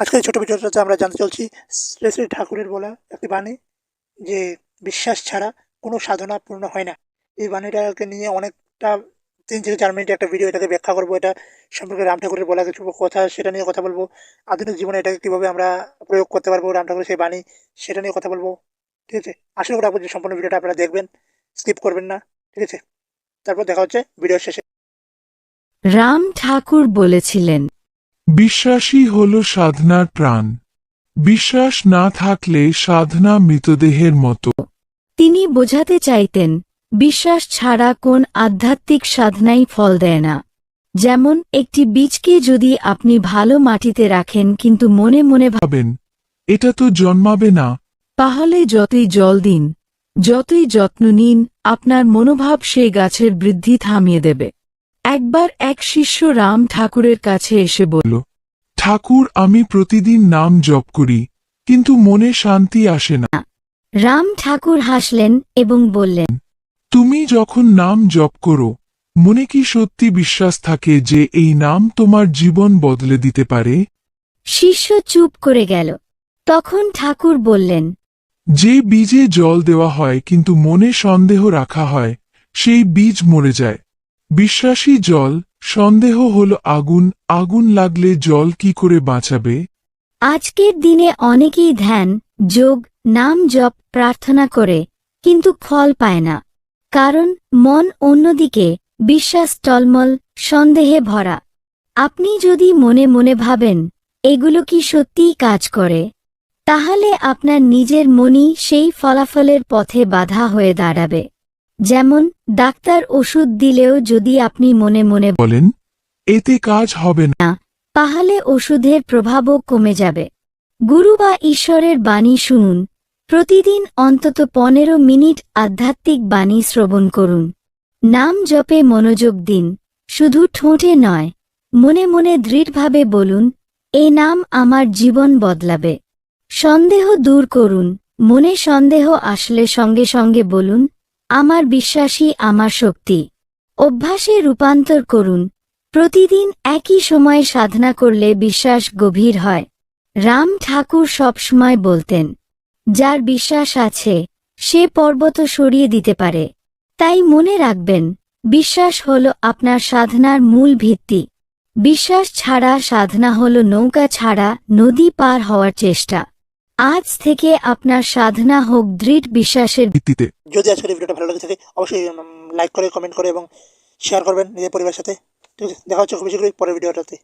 আজকের ছোট ভিডিওটাতে আমরা জানতে চলছি শ্রী শ্রী ঠাকুরের বলা একটি বাণী যে বিশ্বাস ছাড়া কোনো সাধনা পূর্ণ হয় না। এই বাণীটাকে নিয়ে অনেকটা তিন থেকে চার মিনিট একটা ভিডিও এটাকে ব্যাখ্যা করব। এটা সম্পর্কে রাম ঠাকুরের বলা কিছু কথা, সেটা নিয়ে কথা বলব। আধুনিক জীবনে এটাকে কীভাবে আমরা প্রয়োগ করতে পারব রাম ঠাকুরের সেই বাণী, সেটা নিয়ে কথা বলব। ঠিক আছে? আশা করি আপনার যে সম্পূর্ণ ভিডিওটা আপনারা দেখবেন, স্কিপ করবেন না। ঠিক আছে? তারপর দেখা হচ্ছে ভিডিও শেষে। রাম ঠাকুর বলেছিলেন বিশ্বাসই হল সাধনার প্রাণ। বিশ্বাস না থাকলে সাধনা মৃতদেহের মতো। তিনি বোঝাতে চাইতেন বিশ্বাস ছাড়া কোন আধ্যাত্মিক সাধনাই ফল দেয় না। যেমন একটি বীজকে যদি আপনি ভালো মাটিতে রাখেন কিন্তু মনে মনে ভাবেন এটা তো জন্মাবে না। তাহলে যতই জল দিন যতই যত্ন নিন আপনার মনোভাব সেই গাছের বৃদ্ধি থামিয়ে দেবে। একবার এক শিষ্য রাম ঠাকুরের কাছে এসে বলল ঠাকুর আমি প্রতিদিন নাম জপ করি কিন্তু মনে শান্তি আসে না। রাম ঠাকুর হাসলেন এবং বললেন তুমি যখন নাম জপ করো মনে কি সত্যি বিশ্বাস থাকে যে এই নাম তোমার জীবন বদলে দিতে পারে? শিষ্য চুপ করে গেল। তখন ঠাকুর বললেন যে বীজে জল দেওয়া হয় কিন্তু মনে সন্দেহ রাখা হয় সেই বীজ মরে যায়। বিশ্বাসী জল, সন্দেহ হল আগুন আগুন লাগলে জল কি করে বাঁচাবে? আজকের দিনে অনেকেই ধ্যান, যোগ, নাম জপ, প্রার্থনা করে, কিন্তু ফল পায় না। কারণ মন অন্যদিকে, বিশ্বাস টলমল, সন্দেহে ভরা। আপনি যদি মনে মনে ভাবেন, এগুলো কি সত্যিই কাজ করে? তাহলে আপনার নিজের মনই সেই ফলাফলের পথে বাধা হয়ে দাঁড়াবে। যেমন ডাক্তার ওষুধ দিলেও যদি আপনি মনে মনে বলেন এতে কাজ হবে না। তাহলে ওষুধের প্রভাবও কমে যাবে। গুরু বা ঈশ্বরের বাণী শুনুন। প্রতিদিন অন্তত পনেরো মিনিট আধ্যাত্মিক বাণী শ্রবণ করুন। নাম জপে মনোযোগ দিন। শুধু ঠোঁটে নয় মনে মনে দৃঢ়ভাবে বলুন এ নাম আমার জীবন বদলাবে। সন্দেহ দূর করুন। মনে সন্দেহ আসলে সঙ্গে সঙ্গে বলুন আমার বিশ্বাসই আমার শক্তি। অভ্যাসে রূপান্তর করুন। প্রতিদিন একই সময়ে সাধনা করলে বিশ্বাস গভীর হয়। রাম ঠাকুর সবসময় বলতেন, যার বিশ্বাস আছে, সে পর্বত সরিয়ে দিতে পারে। তাই মনে রাখবেন, বিশ্বাস হল আপনার সাধনার মূল ভিত্তি। বিশ্বাস ছাড়া সাধনা হল নৌকা ছাড়া নদী পার হওয়ার চেষ্টা। আজ থেকে আপনার সাধনা হোক দৃঢ় বিশ্বাসের ভিত্তিতে। যদি আজকের এই ভিডিওটা ভালো লাগে থাকে অবশ্যই লাইক করে কমেন্ট করে এবং শেয়ার করবেন নিজের পরিবারের সাথে। ঠিক আছে দেখা হচ্ছে খুবই শীঘ্রই পরের ভিডিওটাতে।